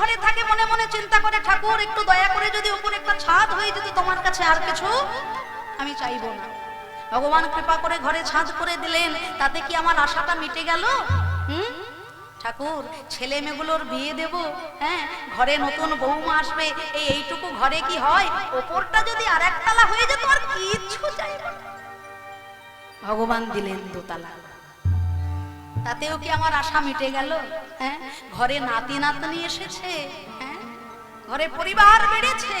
ঘরে থাকে, মনে মনে চিন্তা করে, ঠাকুর, একটু দয়া করে যদি উপরে একটা ছাদ হয়ে যেত, তোমার কাছে আর কিছু? আমি চাইব না। ভগবান কৃপা করে ঘরে ছাদ করে দিলেন, তাতে কি আমার আশাটা মিটে গেল? হুম? ঠাকুর, ছেলে মেয়েগুলোর বিয়ে দেব হ্যাঁ? ঘরে নতুন বৌমা আসবে এই এইটুকু ঘরে কি হয়? ওপরটা যদি আর একতলা হয়ে যেত, আর কিচ্ছু চাইব ভগবান দিলেন দোতলা। তাতেও কি আমার আশা মিটে গেল? হ্যাঁ? ঘরে নাতি নাতনি এসেছে হ্যাঁ? ঘরে পরিবার বেড়েছে,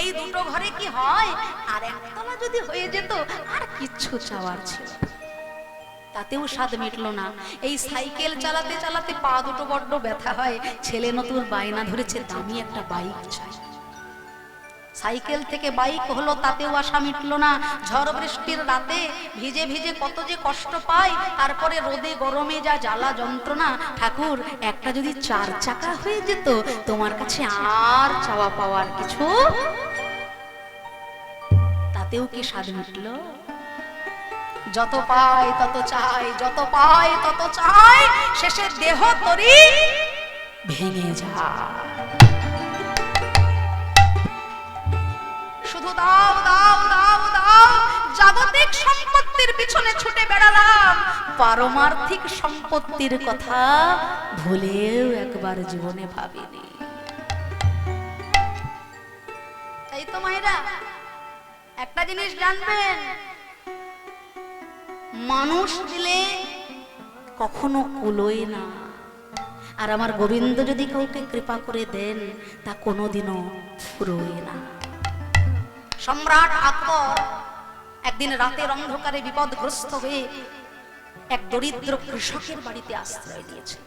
এই দুটো ঘরে কি হয়? আর একতলা যদি হয়ে যেত, আর কিচ্ছু চাওয়ার ছিল তাতেও স্বাদ মিটলো না। এই সাইকেল চালাতে চালাতে পা দুটো বড্ড ব্যথা হয়। ছেলে নতুন বায়না ধরেছে, দামি একটা বাইক চাই। সাইকেল থেকে বাইক হলো, তাতেও আশা মিটলো না। ঝড় বৃষ্টির রাতে ভিজে ভিজে কত যে কষ্ট পায়, তারপরে রোদে গরমে যা জ্বালা যন্ত্রণা। ঠাকুর, একটা যদি চার চাকা হয়ে যেত, তোমার কাছে আর চাওয়া পাওয়ার কিছু? তাতেও কি স্বাদ মিটলো? যত পায় তত চাই যত পায় তত চাই শেষে দেহ তরি ভেঙে যায়। শুধু দাও দাও দাও দাও। জাগতিক সম্পত্তির পিছনে ছুটে বেড়ালাম। পারমার্থিক সম্পত্তির কথা ভুলেও একবার জীবনে ভাবিনি। তাই তো মায়েরা, একটা জিনিস জানবেন। মানুষ দিলে কখনো কুলোয় না। আর আমার গোবিন্দ যদি কাউকে কৃপা করে দেন, তা কোনোদিনও ফুরোয় না। সম্রাট আকবর একদিন রাতের অন্ধকারে বিপদগ্রস্ত হয়ে এক দরিদ্র কৃষকের বাড়িতে আশ্রয় দিয়েছে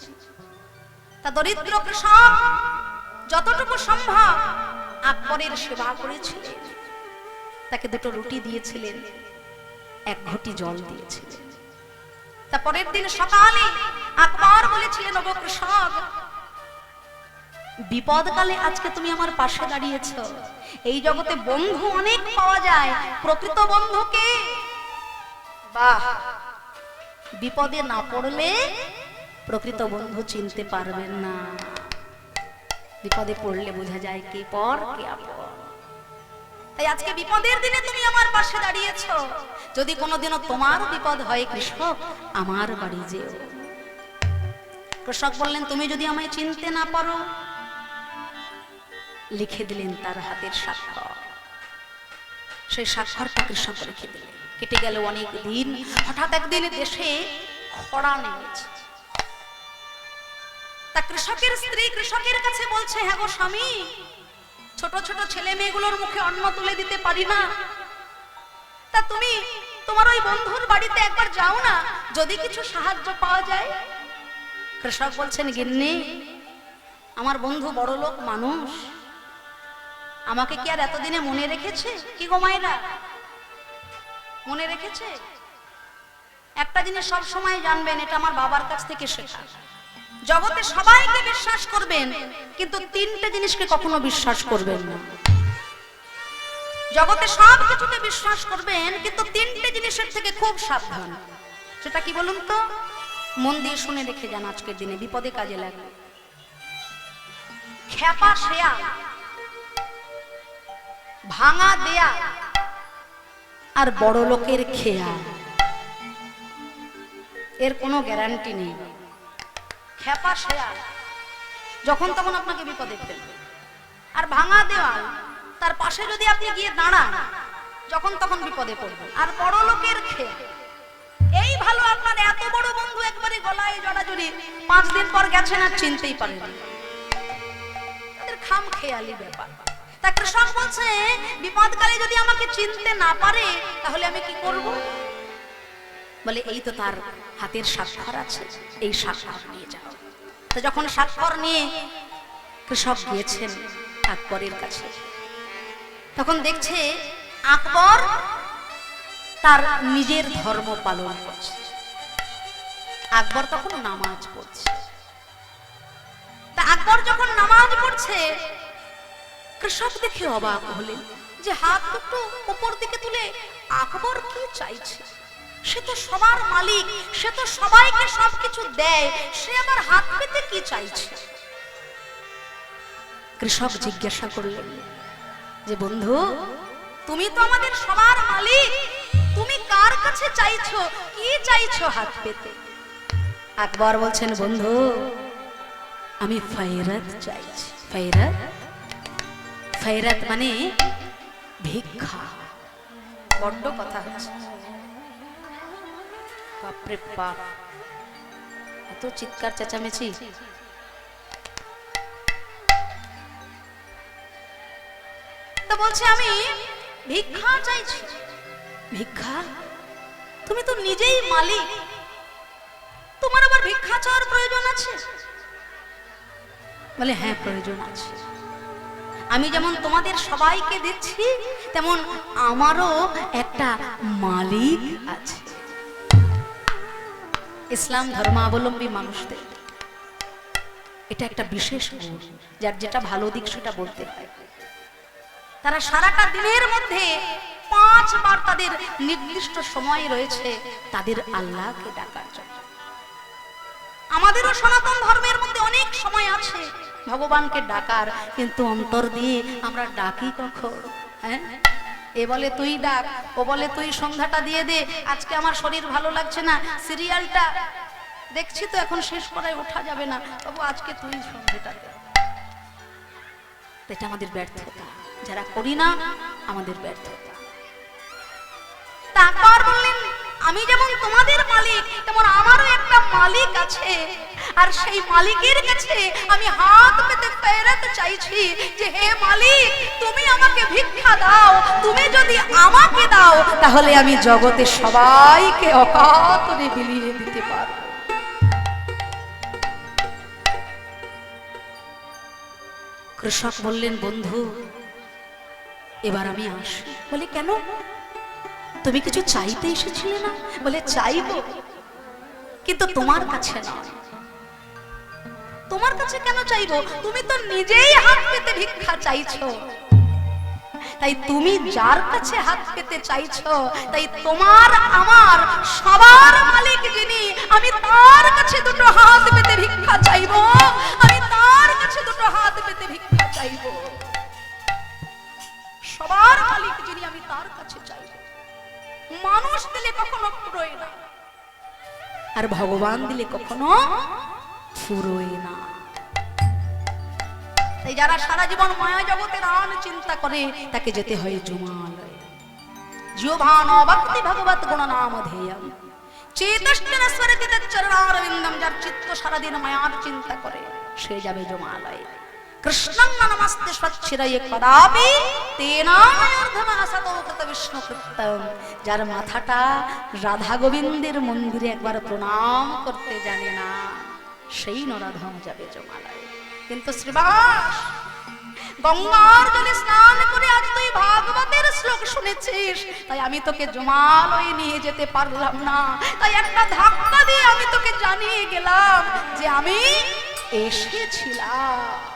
তা দরিদ্র কৃষক যতটুকু সম্ভব আকবরের সেবা করেছিলেন। তাকে দুটো রুটি দিয়েছিলেন, এক ঘটি জল দিয়েছিলেন। তা পরের দিন সকালে আকবর বলেছিলেন, ওগো কৃষক বিপদকালে আজকে তুমি আমার পাশে দাঁড়িয়েছ। এই জগতে বন্ধু অনেক পাওয়া যায়। প্রকৃত বন্ধুকে বাহ! বিপদে না পড়লে প্রকৃত বন্ধু চিনতে পারবেন না। বিপদে পড়লে বোঝা যায় কে পর, কে আপন। তাই আজকে বিপদের দিনে তুমি আমার পাশে দাঁড়িয়েছ। যদি কোনোদিনও তোমার বিপদ হয় কৃষক, আমার বাড়ি যেও। কৃষক বললেন, তুমি যদি আমায় চিনতে না পারো লিখে দিলেন তার হাতের স্বাক্ষর। সেই স্বাক্ষরটা কৃষক রেখে দিলেন। কেটে গেল অনেক দিন। হঠাৎ একদিন দেশে খরা নেমেছে। তা কৃষকের স্ত্রী কৃষকের কাছে বলছে হ্যাঁ গো স্বামী, ছোট ছোট ছেলে মেয়েগুলোর মুখে অন্ন তুলে দিতে পারি না। তা তুমি তোমার ওই বন্ধুর বাড়িতে একবার যাও না, যদি কিছু সাহায্য পাওয়া যায়। কৃষক বলছেন, গিন্নি, আমার বন্ধু বড় লোক মানুষ। আমাকে কি আর এতদিনে মনে রেখেছে? কি গো মায়েরা? মনে রেখেছে? একটা জিনিস সব সময় জানবেন, এটা আমার বাবার কাছ থেকে শেখা। জগতে সবাইকে বিশ্বাস করবেন, কিন্তু তিনটে জিনিসকে কখনো বিশ্বাস করবেন না। জগতে সব কিছুকে বিশ্বাস করবেন, কিন্তু তিনটে জিনিসের থেকে খুব সাবধান। সেটা কি বলুন তো? মন দিয়ে শুনে রেখে যান আজকের দিনে, বিপদে কাজে লাগবে। খ্যাপা শেয়া ভাঙা দেয়া আর বড় লোকের খেয়া। এর কোনো গ্যারান্টি নেই। খেপা শেয়াল যখন তখন আপনাকে বিপদে ফেলবে। আর ভাঙা দেওয়াল, তার পাশে যদি আপনি গিয়ে দাঁড়ান, যখন তখন বিপদে পড়বেন আর বড় লোকের খেয়া। এই ভালো আপনার এত বড় বন্ধু একবারে গলায় জড়া জড়াজড়ি পাঁচ দিন পর গেছেন আর চিনতেই পারেন। তাদের খাম খেয়ালি ব্যাপার। তা কৃষক বলছে, বিপদকালে যদি আমাকে চিনতে না পারে, তাহলে আমি কি করব? বলে, এই তো তার হাতের স্বাক্ষর আছে, এই স্বাক্ষর নিয়ে যাও। তো যখন স্বাক্ষর নিয়ে কৃষক গিয়েছেন আকবরের কাছে, তখন দেখছে আকবর তার নিজের ধর্ম পালন করছে। আকবর তখন নামাজ পড়ছে। তা আকবর যখন নামাজ পড়ছে কৃষক দেখে অবাক হলেন যে হাত দুটো উপর দিকে তুলে আকবর কি চাইছে? সে তো সবার মালিক, সে তো সবাইকে সবকিছু দেয়, সে আবার হাত পেতে কি চাইছে? কৃষক জিজ্ঞাসা করলেন, যে বন্ধু, তুমি তো আমাদের সবার মালিক, তুমি কার কাছে চাইছো, কি চাইছো হাত পেতে? আকবর বলছেন, বন্ধু, আমি ফেরত চাইছি, ফেরত ফেরত মানে ভিক্ষা। বড্ড কথা হচ্ছে বাপরে বাপ। এত চিৎকার চেঁচামেচি। তো বলছে আমি, ভিক্ষা চাইছি। ভিক্ষা? তুমি তো নিজেই মালিক। তোমার আবার ভিক্ষা চাওয়ার প্রয়োজন আছে? বলে হ্যাঁ প্রয়োজন আছে। আমি যেমন তোমাদের সবাইকে দিচ্ছি, তেমন আমারও একটা মালিক আছে। ইসলাম ধর্মাবলম্বী মানুষদের। এটা একটা বিশেষ যার যেটা ভালো দিক সেটা বলতে হয়। তারা সারাটা দিনের মধ্যে পাঁচবার তাদের নির্দিষ্ট সময় রয়েছে তাদের আল্লাহকে ডাকার জন্য। আমাদেরও সনাতন ধর্মের মধ্যে অনেক সময় আছে ভগবানকে ডাকার, কিন্তু অন্তর দিয়ে আমরা ডাকি কখন? হ্যাঁ? এ বলে তুই ডাক, ও বলে তুই সন্ধ্যাটা দিয়ে দে, আজকে আমার শরীর ভালো লাগছে না, সিরিয়ালটা দেখছি তো এখন শেষ করায় ওঠা যাবে না বাবু আজকে তুই সন্ধ্যাটা এটা আমাদের ব্যর্থতা, যারা করি না, আমাদের ব্যর্থতা। আমি যেমন তোমাদের মালিক, তেমন আমারও একটা মালিক আছে। আর সেই মালিকের কাছে আমি হাত পেতে ফেরত চাইছি যে, হে মালিক, তুমি আমাকে ভিক্ষা দাও, তুমি যদি আমাকে দাও, তাহলে আমি জগতে সবাইকে অকাতরে বিলিয়ে দিতে পারব। কৃষক বললেন, বন্ধু, এবার আমি আসি। বলে, কেন? তুমি কিছু চাইতে এসেছিলে না? বলে, চাইব, কিন্তু তোমার কাছে নয় তোমার কাছে কেন চাইব? তুমি তো নিজেই হাত পেতে ভিক্ষা চাইছো। তাই তুমি যার কাছে হাত পেতে চাইছো, তাই তোমার, আমার, সবার মালিক যিনি, আমি তার কাছে দুটো হাত পেতে ভিক্ষা চাইব। আমি তার কাছে দুটো হাত পেতে ভিক্ষা চাইব। সবার মালিক যিনি, আমি তার কাছে মানুষ দিলে কখনো ফুরোয় না। আর ভগবান দিলে কখনো ফুরোয় না। তাই যারা সারা জীবন মায়া জগতের আন চিন্তা করে, তাকে যেতে হয় জুমালয়। জিওভান ভক্তি ভগবত গুণ নাম ধেয়ম। স্বর্গিত চরণারবিন্দম যার চিত্ত সারাদিন মায়ার চিন্তা করে, সে যাবে জমালয়। নমস্তে স্বচ্ছিরয়ে কদাপি তেনায়র্ধমাসতো কৃত বিষ্ণু কৃতম যার মাথাটা রাধা গোবিন্দের মন্দিরে একবার প্রণাম করতে জানে না, সেই নরাধম যাবে জমালয়। কিন্তু শ্রীবাস, গঙ্গার জলে স্নান করে আজ তুই ভাগবতের শ্লোক শুনেছিস, তাই আমি তোকে জমালয়ে নিয়ে যেতে পারলাম না। তাই একটা ধাক্কা দিয়ে আমি তোকে জানিয়ে গেলাম যে আমি এসেছিলাম।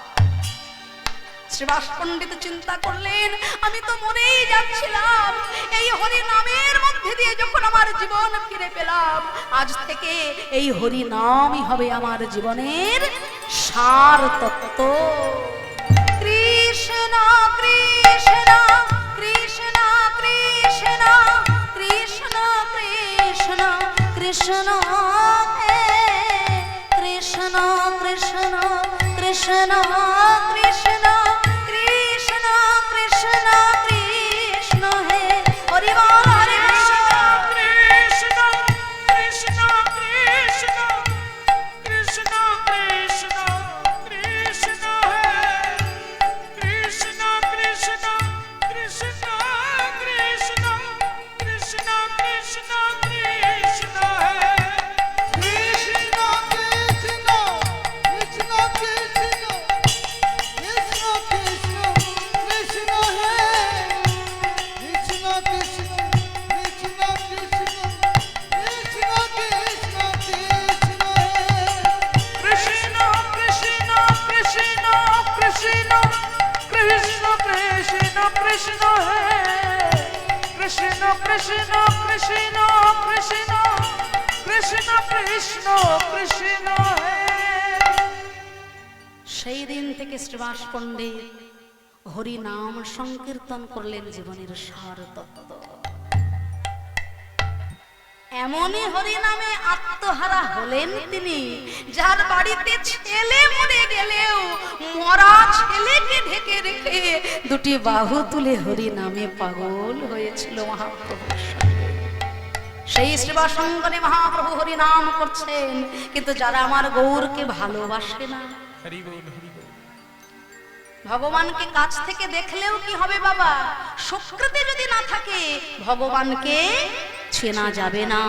শ্রীবাস পণ্ডিত চিন্তা করলেন, আমি তো মরেই যাচ্ছিলাম। এই হরি নামের মধ্যে দিয়ে যখন আমার জীবন ফিরে পেলাম, আজ থেকে এই হরি নামই হবে আমার জীবনের সার তত্ত্ব কৃষ্ণ কৃষ্ণ কৃষ্ণ কৃষ্ণ কৃষ্ণ কৃষ্ণ কৃষ্ণ কৃষ্ণ কৃষ্ণ কৃষ্ণ এমনই হরি নামে আত্মহারা হলেন তিনি, যার বাড়িতে ছেলে মরে গেলেও মরা ছেলেকে ঢেকে রেখে দুটি বাহু তুলে হরি নামে পাগল হয়েছিল মহাপ্রভুর সঙ্গে। সেই শ্রীবাসঙ্গনে মহাপ্রভু হরি নাম করছেন, কিন্তু যারা আমার গৌরকে ভালোবাসে না ভগবানকে কাছ থেকে দেখলেও কি হবে বাবা? সুকৃতি যদি না থাকে, ভগবানকে চেনা যাবে না।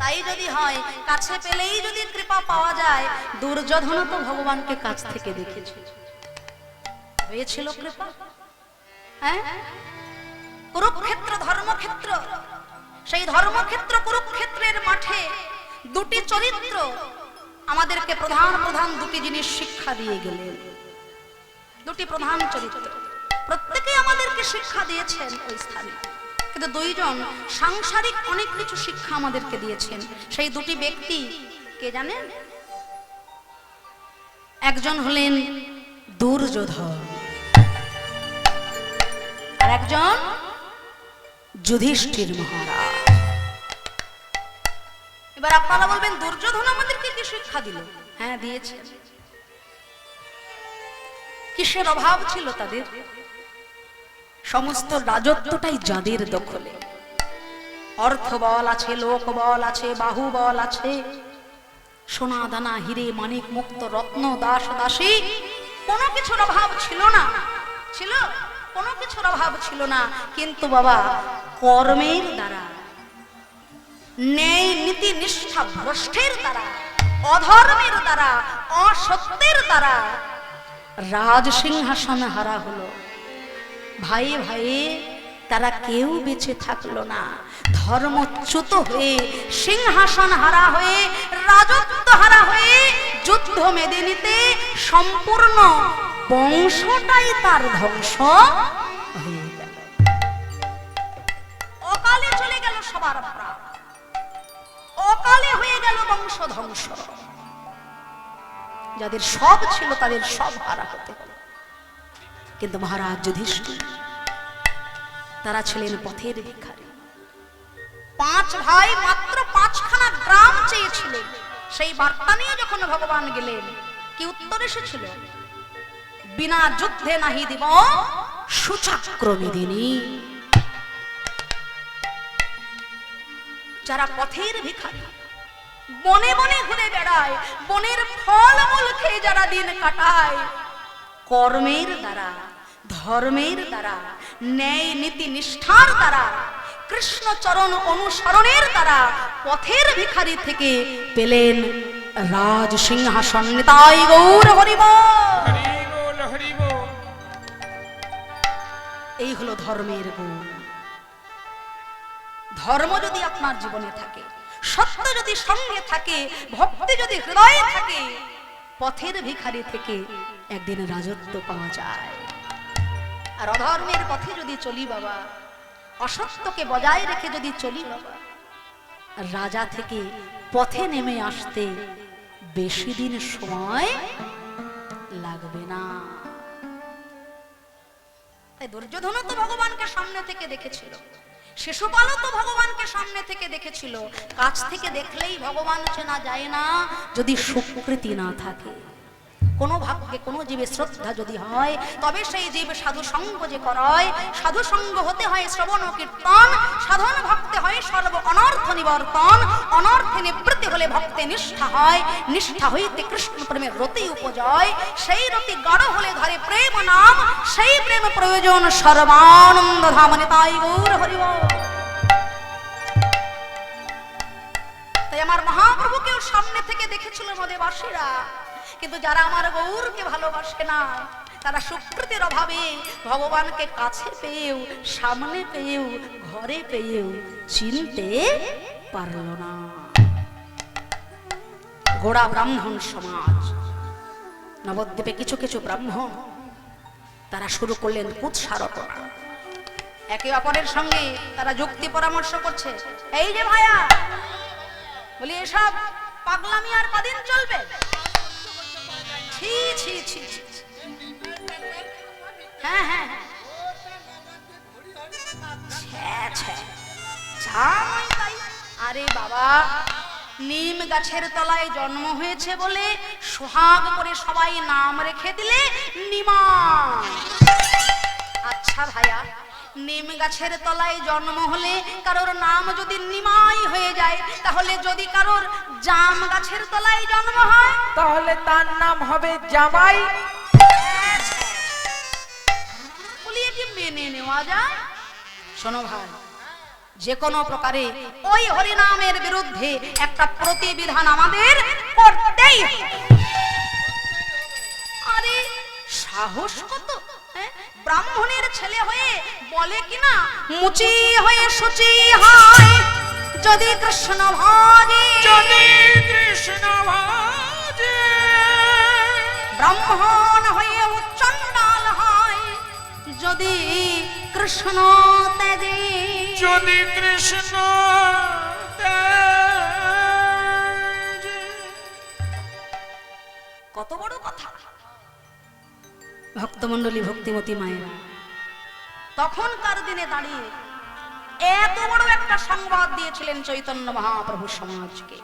তাই যদি হয়, কাছে পেলেই যদি কৃপা পাওয়া যায়, দুর্যোধন তো ভগবানকে কাছ থেকে দেখেছে। হয়েছিল কৃপা? হ্যাঁ? কুরুক্ষেত্র, ধর্মক্ষেত্র। সেই ধর্মক্ষেত্র কুরুক্ষেত্রের মাঠে দুটি চরিত্র আমাদেরকে প্রধান প্রধান দুটি জিনিস শিক্ষা দিয়ে গেলেন। দুটি প্রধান চরিত্র। প্রত্যেকেই আমাদেরকে শিক্ষা দিয়েছেন ওই স্থানে। কিন্তু দুইজন সাংসারিক অনেক কিছু শিক্ষা আমাদেরকে দিয়েছেন। সেই দুটি ব্যক্তি কে জানেন? একজন হলেন দুর্যোধন। আর একজন যুধিষ্ঠির মহারাজ। এবার আপনারা বলবেন দুর্যোধন আমাদেরকে কি শিক্ষা দিল? হ্যাঁ দিয়েছে। কিসের অভাব ছিল তাদের? সমস্ত রাজত্বটাই যাদের দখলে। অর্থ বল আছে লোক বল আছে বাহু বল আছে। সোনা দানা হিরে মানিক মুক্ত রত্ন দাস দাসী কোনো কিছুর অভাব ছিল না। ছিল? কোনো কিছুর অভাব ছিল না। কিন্তু বাবা কর্মের দ্বারা ন্যায় নীতি নিষ্ঠা ভ্রষ্টের দ্বারা, অধর্মের দ্বারা, অসত্যের দ্বারা। রাজ সিংহাসন হারা হলো। ভাই ভাই, তারা কেউ বেঁচে থাকল না। ধর্মচ্যুত হয়ে সিংহাসন হারা হয়ে, রাজত্ব হারা হয়ে, যুদ্ধ মেদিনীতে সম্পূর্ণ বংশটাই তার ধ্বংস হয়ে গেল। অকালে চলে গেল সবার প্রাণ। অকালে হয়ে গেল বংশ ধ্বংস। যাদের সব ছিল তাদের সব হারা হতে কিন্তু মহারাজ যুধিষ্ঠির, তারা ছিলেন পথের ভিখারি। পাঁচ ভাই মাত্র পাঁচখানা গ্রাম চেয়েছিলেন। সেই বার্তা নিয়ে যখন ভগবান গেলেন, কি উত্তর এসেছিল? বিনা যুদ্ধে নাহি দিব সুচাক্রমিদিনী যারা পথের ভিখারি বনে বনে ঘুরে বেড়ায় বনের ফল মূল খেয়ে যারা দিন কাটায় কর্মের দ্বারা ধর্মের দ্বারা ন্যায় নীতি নিষ্ঠার দ্বারা কৃষ্ণ চরণ অনুসরণের দ্বারা পথের ভিখারি থেকে পেলেন রাজ সিংহাসন। তাই গৌর হরিব। এই হলো ধর্মের গুণ। ধর্ম যদি আপনার জীবনে থাকে, সত্য যদি সঙ্গে থাকে, ভক্তি যদি হৃদয়ে থাকে, পথের ভিখারি থেকে একদিন রাজত্ব পাওয়া যায়। আর অধর্মের পথে যদি চলি বাবা, অসত্যকে বজায় রেখে যদি চলি বাবা, রাজা থেকে পথে নেমে আসতে বেশি দিন সময় লাগবে না। তাই দুর্যোধনও তো ভগবানকে সামনে থেকে দেখেছিল। শিশুপালও তো ভগবানকে সামনে থেকে দেখেছিল। কাছ থেকে দেখলেই ভগবান চেনা যায় না, যদি সুকৃতি না থাকে। কোনো ভাগ্যে কোনো জীবের শ্রদ্ধা যদি হয়, তবে সেই জীব সাধু সঙ্গ যে করায়, সাধু সঙ্গ হতে হয় শ্রবণ কীর্তন, সাধন ভক্তে হয় সর্ব অনর্থ নিবর্তন, অনর্থে নিবৃত্তি হলে ভক্তে নিষ্ঠা হয়, নিষ্ঠা হইতে কৃষ্ণ প্রেমের রতি উপজয়, সেই রতি গড় হলে ধরে প্রেম নাম, সেই প্রেম প্রয়োজন সর্বানন্দ ধামনে তাই গৌর হরিব। তাই আমার মহাপ্রভুকেও সামনে থেকে দেখেছিল মদেবাসীরা। কিন্তু যারা আমার গৌরকে ভালোবাসে না, তারা সুকৃতির অভাবে ভগবানকে কাছে পেয়েও, সামনে পেয়েও, ঘরে পেয়েও চিনতে পারল না। গোড়া ব্রাহ্মণ সমাজ, নবদ্বীপে কিছু কিছু ব্রাহ্মণ, তারা শুরু করলেন কুৎসারটনা একে অপরের সঙ্গে তারা যুক্তি পরামর্শ করছে, এই যে ভাইয়া বলি, এসব পাগলামি আর কদিন চলবে? ছি ছি ছি হ্যাঁ হ্যাঁ, হ্যাঁ। আরে বাবা, নিম গাছের তলায় জন্ম হয়েছে বলে সোহাগ করে সবাই নাম রেখে দিলে নিমা। আচ্ছা ভাইয়া নিম গাছের তলায় জন্ম হলে কারোর নাম যদি নিমাই হয়ে যায় তাহলে যদি কারোর জাম গাছের তলায় জন্ম হয় তাহলে তার নাম হবে জামাই। কি মেনে নেওয়া যায়? শোনো ভাই যে কোনো প্রকারে ওই হরিনামের বিরুদ্ধে একটা প্রতিবিধান আমাদের করতেই আরে সাহস কত? ব্রাহ্মণের ছেলে হয়ে বলে কিনা? মুচি হয়ে সুচি হয়। যদি কৃষ্ণ ভাজে যদি কৃষ্ণ ভাজে। ব্রাহ্মণ হয়ে চণ্ডাল হয়। যদি কৃষ্ণ তেজে যদি কৃষ্ণ তেজে। কত বড় কথা? ভক্তমণ্ডলী ভক্তিমতী মায়েরা। তখনকার দিনে দাঁড়িয়ে এত বড় একটা সংবাদ দিয়েছিলেন চৈতন্য মহাপ্রভু সমাজকে।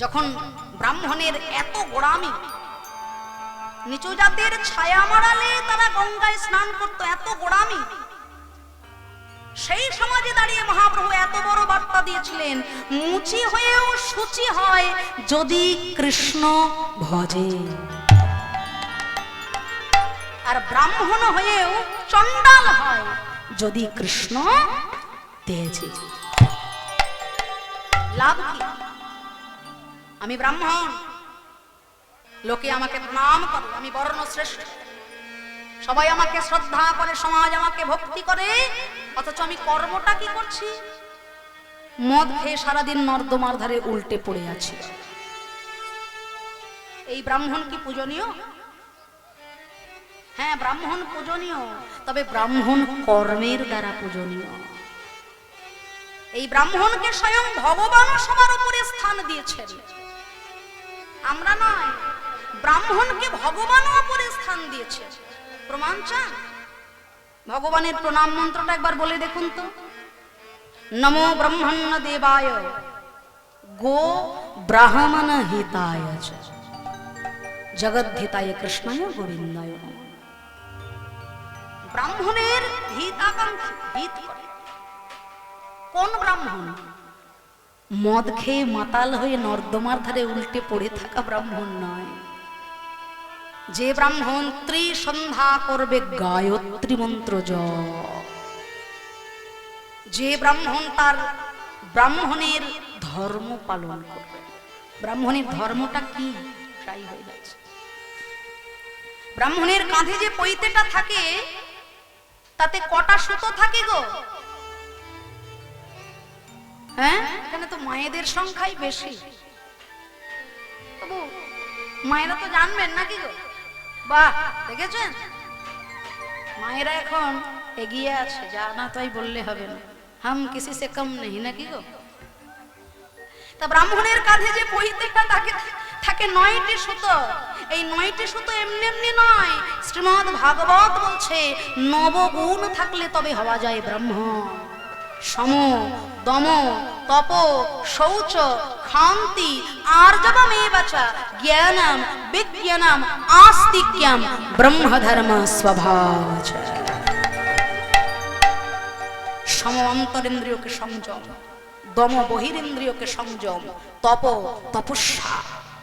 যখন ব্রাহ্মণের এত গোড়ামি, নিচু জাতের ছায়া মারালে তারা গঙ্গায় স্নান করত, এত গোড়ামি, সেই সমাজে দাঁড়িয়ে মহাপ্রভু এত বড় বার্তা দিয়েছিলেন, মুচি হয়েও সূচি হয় যদি কৃষ্ণ ভজে। আর ব্রাহ্মণ হয়েও চণ্ডাল হয়। যদি কৃষ্ণ, তেজে। লাভ কি? আমি ব্রাহ্মণ। লোকে আমাকে প্রণাম করে, আমি বর্ণ শ্রেষ্ঠ সবাই আমাকে শ্রদ্ধা করে, সমাজ আমাকে ভক্তি করে, অথচ আমি কর্মটা কি করছি? মদ খেয়ে সারাদিন নর্দমার ধারে উল্টে পড়ে আছি। এই ব্রাহ্মণ কি পূজনীয়? হ্যাঁ ব্রাহ্মণ পূজনীয়। তবে ব্রাহ্মণ কর্মের দ্বারা পূজনীয়। এই ব্রাহ্মণকে স্বয়ং ভগবান সবার উপরে স্থান দিয়েছেন। আমরা নয়, ব্রাহ্মণকে ভগবানও উপরে স্থান দিয়েছে প্রমাণ চান? ভগবানের প্রণাম মন্ত্রটা একবার বলে দেখুন তো। নমো ব্রহ্মণ্য দেবায়, গো ব্রাহ্মণ হিতায়। জগদ্ধিতায় কৃষ্ণায় গোবিন্দায়। ব্রাহ্মণের কোন ব্রাহ্মণ? মদ খেয়ে মাতাল হয়ে নর্দমার ধারে উল্টে পড়ে থাকা ব্রাহ্মণ নয়। যে ব্রাহ্মণ ত্রিসন্ধ্যা করবে গায়ত্রী মন্ত্র জপ। যে ব্রাহ্মণ তার ব্রাহ্মণের ধর্ম পালন করবে। ব্রাহ্মণের ধর্মটা কি? হয়ে ব্রাহ্মণের কাঁধে যে পৈতেটা থাকে তাতে কটা সুতো থাকে গো? হ্যাঁ? এখানে তো মায়েদের সংখ্যাই বেশি। তবু মায়েরা তো জানবেন নাকি গো? বাহ, দেখেছেন? মায়েরা এখন এগিয়ে আছে জানা তাই বললে হবে না। হাম কিসি সে কম নেই নাকি গো? তা ব্রাহ্মণের কাঁধে যে পৈতেটা থাকে থাকে নয়টি সুতো। এই নয়টি সুতো এমনি এমনি নয়। শ্রীমদ ভাগবত বলছে নবগুণ থাকলে তবে হওয়া যায় ব্রহ্ম। সম, দম, তপ, শৌচ, খান্তি আর্জবমে বাচা জ্ঞানম, বিজ্ঞানম, আস্তিক্যম, ব্রহ্মধর্ম স্বভাব সম অন্তরেন্দ্রিয়কে সংযম, দম বহিরেন্দ্রিয়কে সংযম, তপ তপস্যা।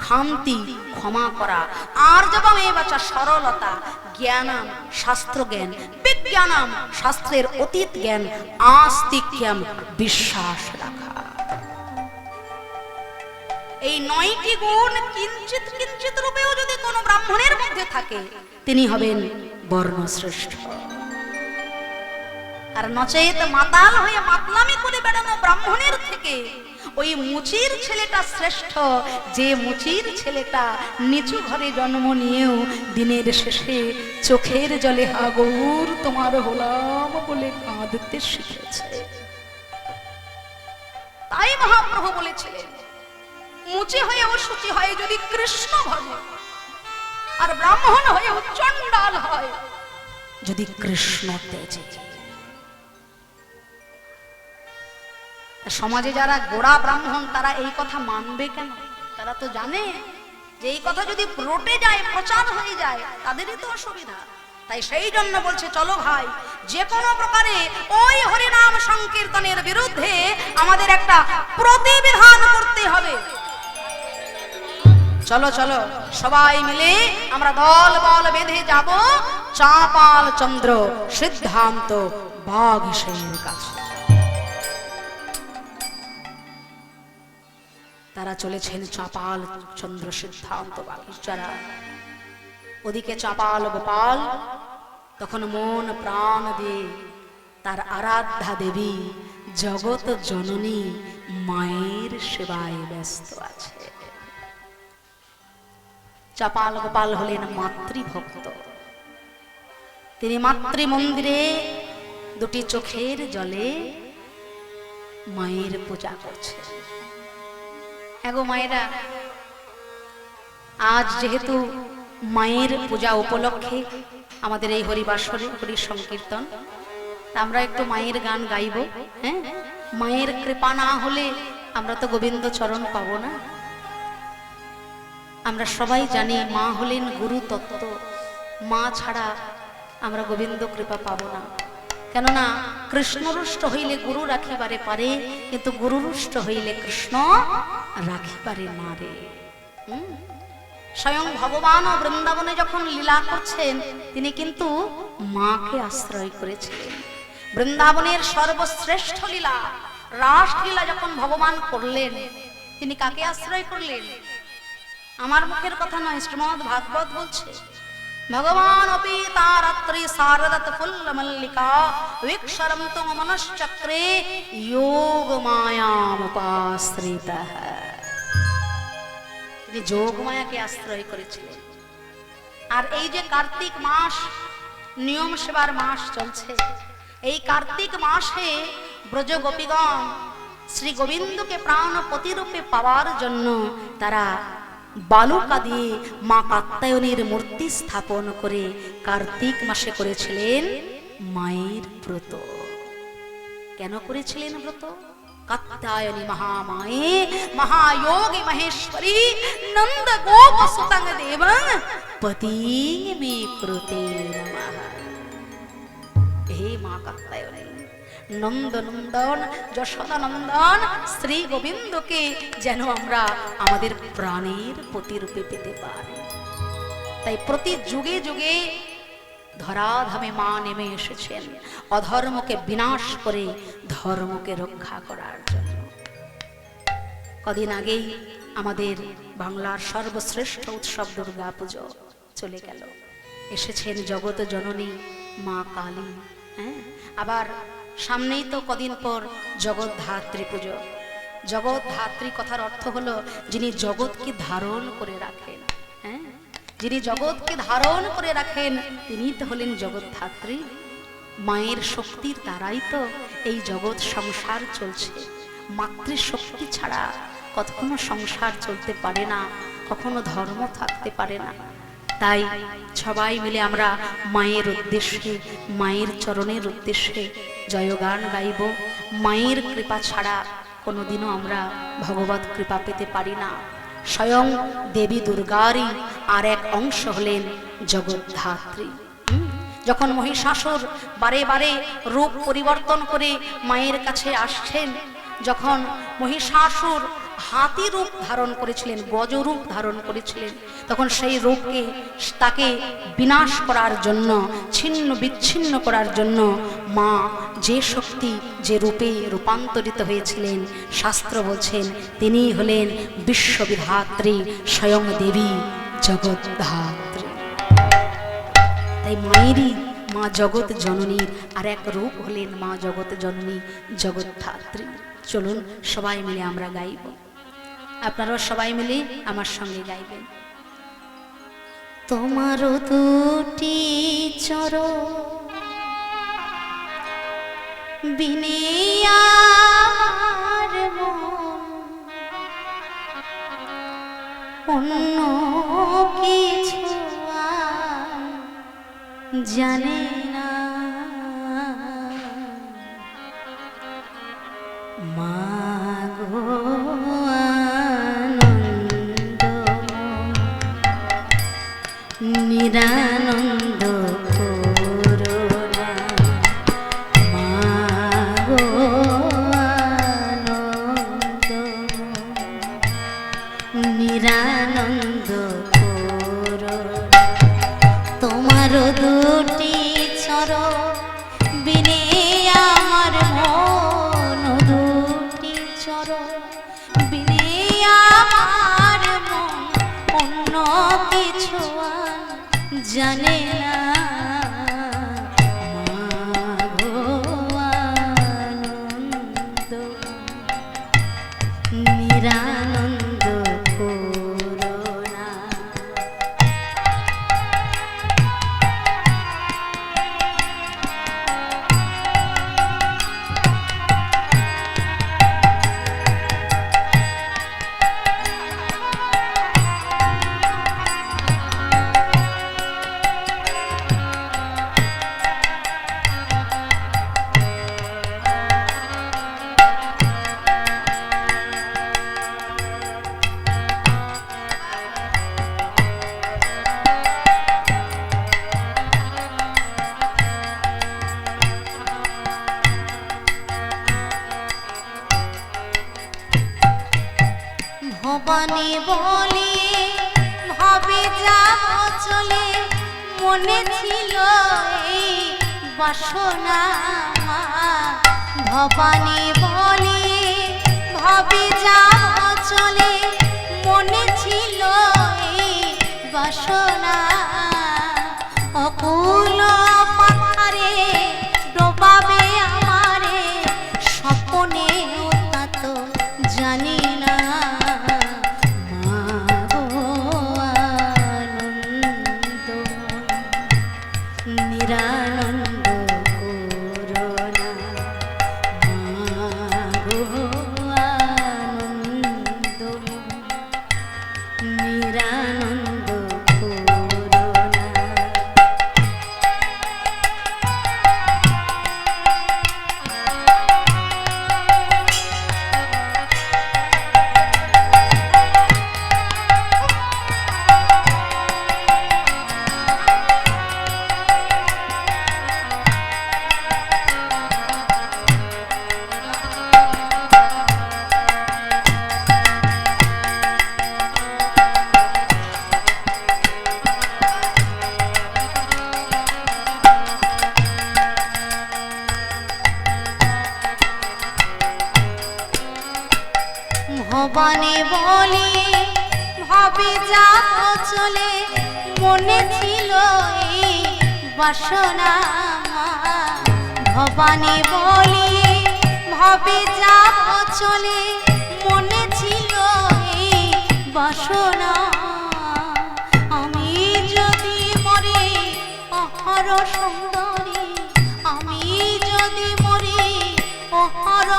খান্তি ক্ষমা করা। আর জবামে বাচা সরলতা, জ্ঞানাম শাস্ত্র জ্ঞান বিজ্ঞানাম, শাস্ত্রের অতীত জ্ঞান আস্তিক্যাম বিশ্বাস রাখা। এই নয়টি গুণ কিঞ্চিত কিঞ্চিত রূপেও যদি কোনো ব্রাহ্মণের মধ্যে থাকে, তিনি হবেন বর্ণশ্রেষ্ঠ। আর নচেত মাতাল হয়ে মাতলামি করে বেড়ানো ব্রাহ্মণের থেকে, ওই মুচির ছেলেটা শ্রেষ্ঠ। যে মুচির ছেলেটা নিচু ঘরে জন্ম নিয়েও দিনের শেষে চোখের জলে হাগৌর তোমার হলাম বলে কাঁদতে শিখেছে। তাই মহাপ্রভু বলেছিলেন, মুচি হয়ে হয়েও সুচি হয় যদি কৃষ্ণ ভজে আর ব্রাহ্মণ হয়ে হয়েও চণ্ডাল হয় যদি কৃষ্ণ তেজে। সমাজে যারা গোড়া ব্রাহ্মণ, তারা এই কথা মানবে কেন? তারা তো জানে যে এই কথা যদি রটে যায়, প্রচার হয়ে যায়, তাদেরই তো অসুবিধা। তাই সেই জন্য বলছে, চলো ভাই, যে কোনো প্রকারে ওই হরিনাম সংকীর্তনের বিরুদ্ধে আমাদের একটা প্রতিবিধান করতে হবে। চলো চলো, সবাই মিলে আমরা দল, বল বেঁধে যাব চাপাল চন্দ্র সিদ্ধান্ত বাঘিসের কাছে। তারা চলেছেন চাপাল চন্দ্র সিদ্ধান্ত বাঘিচারা ওদিকে চাপাল গোপাল, তখন মন প্রাণ দিয়ে তার আরাধ্যা দেবী, জগৎ জননী মায়ের সেবায় ব্যস্ত আছে। চাপাল গোপাল হলেন মাতৃভক্ত। তিনি মাতৃ মন্দিরে দুটি চোখের জলে মায়ের পূজা করছে এগো মায়েরা, আজ যেহেতু মায়ের পূজা উপলক্ষে আমাদের এই হরিবাসরে হরি সংকীর্তন আমরা একটু মায়ের গান গাইব হ্যাঁ? মায়ের কৃপা না হলে আমরা তো গোবিন্দ চরণ পাবো না। আমরা সবাই জানি মা হলেন গুরু তত্ত্ব মা ছাড়া আমরা গোবিন্দ কৃপা পাবো না। কেননা কৃষ্ণরুষ্ট হইলে গুরু রাখিবারে পারে, কিন্তু গুরুরুষ্ট হইলে কৃষ্ণ রাখিবারে না রে। স্বয়ং ভগবান ও বৃন্দাবনে যখন লীলা করছেন, তিনি কিন্তু মাকে আশ্রয় করেছিলেন। বৃন্দাবনের সর্বশ্রেষ্ঠ লীলা, রাসলীলা যখন ভগবান করলেন, তিনি কাকে আশ্রয় করলেন? আমার মুখের কথা নয়, শ্রীমদ ভাগবত বলছে ভগবান অপি তারাত্রি শারদত ফুল্ল মল্লিকা বিক্ষরম তুম মনশ্চক্রে যোগ মায়াম উপাশ্রিত তিনি যোগ মায়াকে আশ্রয় করেছিলেন আর এই যে কার্তিক মাস, নিয়ম সেবার মাস চলছে। এই কার্তিক মাসে ব্রজ গোপীগণ শ্রী গোবিন্দকে প্রাণ প্রতিরূপে পাওয়ার জন্য তারা বালুকা দিয়ে মা কাত্তায়নীর মূর্তি স্থাপন করে কার্তিক মাসে করেছিলেন মায়ের ব্রত। কেন করেছিলেন ব্রত? কাত্তায়নী মহামায়ে, মহায়োগী মহেশ্বরী নন্দ গোপ সুতং দেবং পতি মে কৃতে নমঃ। হে মা কাত্তায়নী নন্দ নন্দন যশোদা নন্দন শ্রী গোবিন্দকে যেন আমরা আমাদের প্রাণের প্রতিরূপে পেতে পারি। তাই প্রতি যুগে যুগে ধরাধামে মা নেমে এসেছেন অধর্মকে বিনাশ করে ধর্মকে রক্ষা করার জন্য। কদিন আগেই আমাদের বাংলার সর্বশ্রেষ্ঠ উৎসব দুর্গা পুজো চলে গেল। এসেছেন জগত জননী মা কালী হ্যাঁ? আবার সামনেই তো কদিন পর জগৎ ধাত্রী পুজো। জগৎ ধাত্রী কথার অর্থ হলো যিনি জগৎকে ধারণ করে রাখেন। হ্যাঁ? যিনি জগৎকে ধারণ করে রাখেন, তিনি তো হলেন জগৎ ধাত্রী মায়ের শক্তির দ্বারাই তো এই জগৎ সংসার চলছে। মাতৃশক্তি ছাড়া কখনো সংসার চলতে পারে না, কখনো ধর্ম থাকতে পারে না। তাই সবাই মিলে আমরা মায়ের উদ্দেশ্যে, মায়ের চরণের উদ্দেশ্যে জয়গান গাইব। মায়ের কৃপা ছাড়া কোনোদিনও আমরা ভগবত কৃপা পেতে পারি না। স্বয়ং দেবী দুর্গারই আর এক অংশ হলেন জগদ্ধাত্রী? যখন মহিষাসুর বারে বারে রূপ পরিবর্তন করে মায়ের কাছে আসছেন, যখন মহিষাসুর হাতি রূপ ধারণ করেছিলেন, গজ রূপ ধারণ করেছিলেন। তখন সেই রূপকে তাকে বিনাশ করার জন্য, ছিন্ন বিচ্ছিন্ন করার জন্য মা যে শক্তি, যে রূপে রূপান্তরিত হয়েছিলেন, শাস্ত্র বলছেন, তিনি হলেন বিশ্ববিধাত্রী স্বয়ং দেবী জগদ্ধাত্রী। তাই মায়েরই মা জগৎ জননীর আর এক রূপ হলেন মা জগৎ জননী জগদ্ধাত্রী। চলুন সবাই মিলে আমরা গাইব। আপনারাও সবাই মিলে আমার সঙ্গে গাইবেন। তোমারও দুটি চর অন্য কিছু জানে না। মা തീരാനൊന്നും সোনা মনে ছিল এই বাসনা ভবানী বলি ভাবে যা চলে। মনে ছিল এই বাসনা আমি যদি মরি, অহর সুন্দরী। আমি যদি মরি, অহর